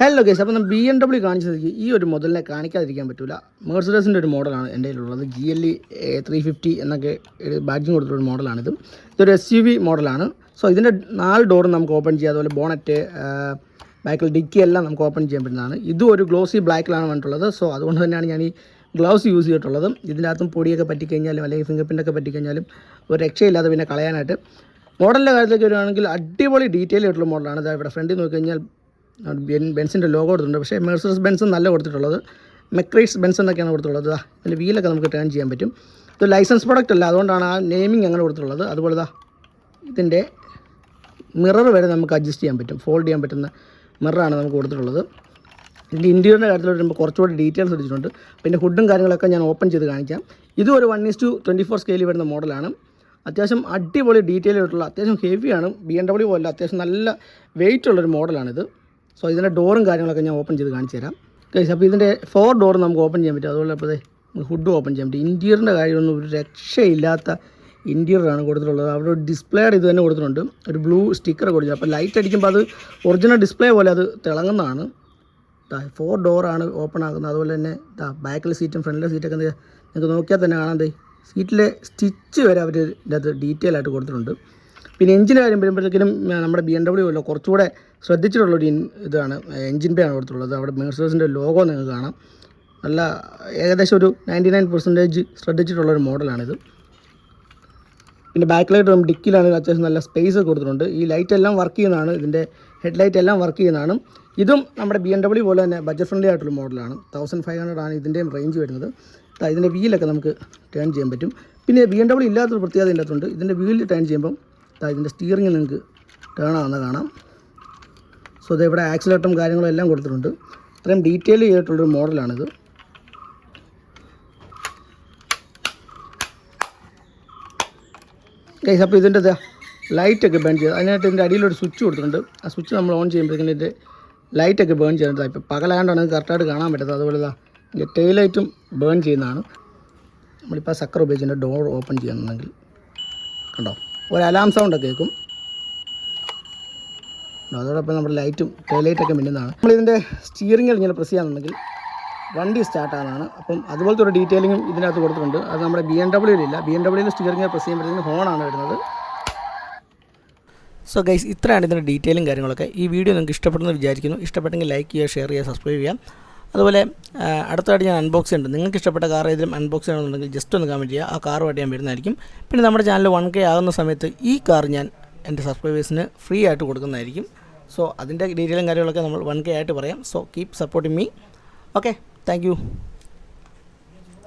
Hello guys അപ്പോൾ B M W കാണിച്ചത് ഈ ഒരു മോഡലിനെ കാണിക്കാതിരിക്കാൻ പറ്റില്ല മേഴ്സഡസിന്റെ ഒരു മോഡലാണ് എന്റെ കയ്യിലുള്ളത്. G L E three fifty എന്നൊക്കെ ബാഡ്ജിങ് കൊടുത്തിട്ടുള്ള മോഡലാണിത് ഇതൊരു എസ് യു വി മോഡലാണ് സോ ഇതിന്റെ നാല് ഡോറും നമുക്ക് ഓപ്പൺ ചെയ്യാം. അതുപോലെ ബോണറ്റ് ബാക്കിൽ ഡിക്കി എല്ലാം നമുക്ക് ഓപ്പൺ ചെയ്യാൻ പറ്റുന്നതാണ്. ഇതും ഒരു ഗ്ലോസി ബ്ലാക്കിലാണ് വന്നിട്ടുള്ളത്. സോ അതുകൊണ്ട് തന്നെയാണ് ഞാൻ ഈ ഗ്ലൗസ് യൂസ് ചെയ്തിട്ടുള്ളത്. ഇതിന്റെ അകത്തും പൊടിയൊക്കെ പറ്റിക്കഴിഞ്ഞാലും അല്ലെങ്കിൽ ഫിംഗർ പ്രിന്റൊക്കെ പറ്റിക്കഴിഞ്ഞാലും ഒരു രക്ഷയില്ലാതെ പിന്നെ കളയാനായിട്ട്. മോഡലിന്റെ കാര്യത്തിലേക്ക് വരുവാണെങ്കിൽ അടിപൊളി ഡീറ്റെയിൽ ആയിട്ടുള്ള മോഡലാണ് ഇതാ ഇവിടെ ഫ്രണ്ടിൽ നോക്കി കഴിഞ്ഞാൽ ബെൻസിന്റെ ലോഗോ കൊടുത്തിട്ടുണ്ട്. പക്ഷേ മെഴ്സസ് ബെൻസ് നല്ല കൊടുത്തിട്ടുള്ളത്. മെക്രൈസ് ബെൻസ് എന്നൊക്കെയാണ് കൊടുത്തിട്ടുള്ളത്. ദാ ഇതിന്റെ വീലൊക്കെ നമുക്ക് ടേൺ ചെയ്യാൻ പറ്റും. ഇത് ലൈസൻസ് പ്രോഡക്റ്റ് അല്ല അതുകൊണ്ടാണ് ആ നെയിമിങ് അങ്ങനെ കൊടുത്തിട്ടുള്ളത്. അതുപോലെ ഇതാ ഇതിന്റെ മിറർ വരെ നമുക്ക് അഡ്ജസ്റ്റ് ചെയ്യാൻ പറ്റും. ഫോൾഡ് ചെയ്യാൻ പറ്റുന്ന മിററാണ് നമുക്ക് കൊടുത്തിട്ടുള്ളത്. ഇതിന്റെ ഇന്റീരിയറിന്റെ കാര്യത്തിൽ വരുമ്പോൾ കുറച്ചുകൂടി ഡീറ്റെയിൽസ് എടുത്തിട്ടുണ്ട്. പിന്നെ ഹുഡും കാര്യങ്ങളൊക്കെ ഞാൻ ഓപ്പൺ ചെയ്ത് കാണിക്കാം. ഇതും ഒരു one is to twenty four സ്കെയിലിൽ വരുന്ന മോഡലാണ്. അത്യാവശ്യം അടിപൊളി ഡീറ്റെയിൽ ആയിട്ടുള്ള അത്യാവശ്യം ഹെവിയാണ്. ബി എം ഡബ്ല്യു പോലെ അത്യാവശ്യം നല്ല വെയിറ്റ് ഉള്ളൊരു മോഡലാണിത്. സോ ഇതിന്റെ ഡോറും കാര്യങ്ങളൊക്കെ ഞാൻ ഓപ്പൺ ചെയ്ത് കാണിച്ചു തരാം. ഗൈസ് അപ്പോൾ ഇതിന്റെ ഫോർ ഡോർ നമുക്ക് ഓപ്പൺ ചെയ്യാൻ പറ്റും. അതുപോലെ അപ്പോൾ ഹുഡ് ഓപ്പൺ ചെയ്യാൻ പറ്റും. ഇന്റീരിയറിന്റെ കാര്യമൊന്നും ഒരു രക്ഷയില്ലാത്ത ഇന്റീരിയറാണ് കൊടുത്തിട്ടുള്ളത്. അവിടെ ഒരു ഡിസ്പ്ലേ ഇത് തന്നെ കൊടുത്തിട്ടുണ്ട്. ഒരു ബ്ലൂ സ്റ്റിക്കർ കൊടുത്തു അപ്പോൾ ലൈറ്റ് അടിക്കുമ്പോൾ അത് ഒറിജിനൽ ഡിസ്പ്ലേ പോലെ അത് തിളങ്ങുന്നതാണ്. ഫോർ ഡോറാണ് ഓപ്പൺ ആക്കുന്നത് അതുപോലെ തന്നെ ബാക്കിലെ സീറ്റും ഫ്രണ്ടിലെ സീറ്റൊക്കെ നിങ്ങൾക്ക് നോക്കിയാൽ തന്നെ കാണാം. ദേ സീറ്റിലെ സ്റ്റിച്ച് വരെ അവർ ഇതിന്റെ അകത്ത് ഡീറ്റെയിൽ ആയിട്ട് കൊടുത്തിട്ടുണ്ട്. പിന്നെ എഞ്ചിന്റെ കാര്യം വരുമ്പോഴത്തേക്കിനും നമ്മുടെ ബി എം ഡബ്ല്യു അല്ല കുറച്ചുകൂടെ ശ്രദ്ധിച്ചിട്ടുള്ളൊരു ഇതാണ് എഞ്ചിൻ പേ ആണ് കൊടുത്തുള്ളത് അവിടെ മേഴ്സേഴ്സിന്റെ ലോഗോ നിങ്ങൾക്ക് കാണാം. നല്ല ഏകദേശം ഒരു നയന്റി നയൻ പെർസെന്റേജ് ശ്രദ്ധിച്ചിട്ടുള്ളൊരു മോഡലാണിത്. പിന്നെ ബാക്ക് ലൈറ്റ് നമുക്ക് ഡിക്കിലാണ് അത്യാവശ്യം നല്ല സ്പേസ് കൊടുത്തിട്ടുണ്ട്. ഈ ലൈറ്റ് എല്ലാം വർക്ക് ചെയ്യുന്നതാണ് ഇതിന്റെ ഹെഡ് ലൈറ്റ് എല്ലാം വർക്ക് ചെയ്യുന്നതാണ്. ഇതും നമ്മുടെ ബി എം ഡബ്ല്യു പോലെ തന്നെ ബഡ്ജറ്റ് ഫ്രണ്ട്ലി ആയിട്ടുള്ള മോഡലാണ്. തൗസൻഡ് ഫൈവ് ഹൺഡ്രഡ് ആണ് ഇതിന്റെയും റേഞ്ച് വരുന്നത്. ഇതിന്റെ വീലൊക്കെ നമുക്ക് ടേൺ ചെയ്യാൻ പറ്റും. പിന്നെ ബി എം ഡബ്ല്യു ഇല്ലാത്തൊരു പ്രത്യേകത ഇതിന്റെ അകത്തുണ്ട്. ഇതിന്റെ വീലിൽ ടേൺ ചെയ്യുമ്പം ഇതിന്റെ സ്റ്റിയറിംഗ് നിങ്ങൾക്ക് ടേൺ ആവുന്ന കാണാം. സോ ഇത് ഇവിടെ ആക്സിലേറ്ററും കാര്യങ്ങളും എല്ലാം കൊടുത്തിട്ടുണ്ട്. ഇത്രയും ഡീറ്റെയിൽ ചെയ്തിട്ടുള്ളൊരു മോഡലാണിത് ഗൈസ് അപ്പോൾ ഇതിന്റെ ലൈറ്റൊക്കെ ബേൺ ചെയ്ത് അതിനായിട്ട് ഇതിന്റെ അടിയിലൊരു സ്വിച്ച് കൊടുത്തിട്ടുണ്ട്. ആ സ്വിച്ച് നമ്മൾ ഓൺ ചെയ്യുമ്പോഴത്തേക്കും ഇതിന്റെ ലൈറ്റൊക്കെ ബേൺ ചെയ്യുന്നത് ഇപ്പോൾ പകലായതുകൊണ്ടാണ് കറക്റ്റായിട്ട് കാണാൻ പറ്റുന്നത് അതുപോലെ ഇതാ ഇതിന്റെ ടെയിൽ ലൈറ്റും ബേൺ ചെയ്യുന്നതാണ്. നമ്മളിപ്പോൾ സക്കർ ഉപയോഗിച്ച് ഡോർ ഓപ്പൺ ചെയ്യുന്നുണ്ടെങ്കിൽ കണ്ടോ? ഒരു അലാം സൗണ്ടൊക്കെ കേൾക്കും. അതോടൊപ്പം നമ്മുടെ ലൈറ്റും ടെയിൽ ലൈറ്റൊക്കെ മിന്നുന്നതാണ്. നമ്മളിതിന്റെ സ്റ്റിയറിങ്ങിൽ ഇങ്ങനെ പ്രസ് ചെയ്യാന്നുണ്ടെങ്കിൽ വണ്ടി സ്റ്റാർട്ട് ആകുന്നതാണ് അപ്പം അതുപോലത്തെ ഒരു ഡീറ്റെയിലിങ്ങും ഇതിനകത്ത് കൊടുത്തിട്ടുണ്ട്. അത് നമ്മുടെ ബി എം ഡബ്ല്യൂയിലില്ല ബി എം ഡബ്ല്യൂയിൽ സ്റ്റിയറിംഗ് പ്രസ് ചെയ്യുമ്പോഴത്തേക്കും ഹോണാണ് വരുന്നത്. സോ ഗൈസ് ഇത്രയാണ് ഇതിന്റെ ഡീറ്റെയിലും കാര്യങ്ങളൊക്കെ. ഈ വീഡിയോ നിങ്ങൾക്ക് ഇഷ്ടപ്പെടുന്നത് വിചാരിക്കുന്നു. ഇഷ്ടപ്പെട്ടെങ്കിൽ ലൈക്ക് ചെയ്യുക ഷെയർ ചെയ്യുക സബ്സ്ക്രൈബ് ചെയ്യാം അതുപോലെ അടുത്തായിട്ട് ഞാൻ അൺബോക്സ് ഉണ്ട് നിങ്ങൾക്ക് ഇഷ്ടപ്പെട്ട കാർ ഏതെങ്കിലും അൺബോക്സ് ചെയ്യണമെന്നുണ്ടെങ്കിൽ ജസ്റ്റ് ഒന്ന് കമന്റ് ചെയ്യുക. ആ കാറുമായിട്ട് ഞാൻ വരുന്നതായിരിക്കും. പിന്നെ നമ്മുടെ ചാനൽ വൺ കെ ആകുന്ന സമയത്ത് ഈ കാർ ഞാൻ എന്റെ സബ്സ്ക്രൈബേഴ്സിന് ഫ്രീ ആയിട്ട് കൊടുക്കുന്നതായിരിക്കും. സോ അതിന്റെ ഡീറ്റെയിലും കാര്യങ്ങളൊക്കെ നമ്മൾ വൺ കെ ആയിട്ട് പറയാം. So keep supporting me okay thank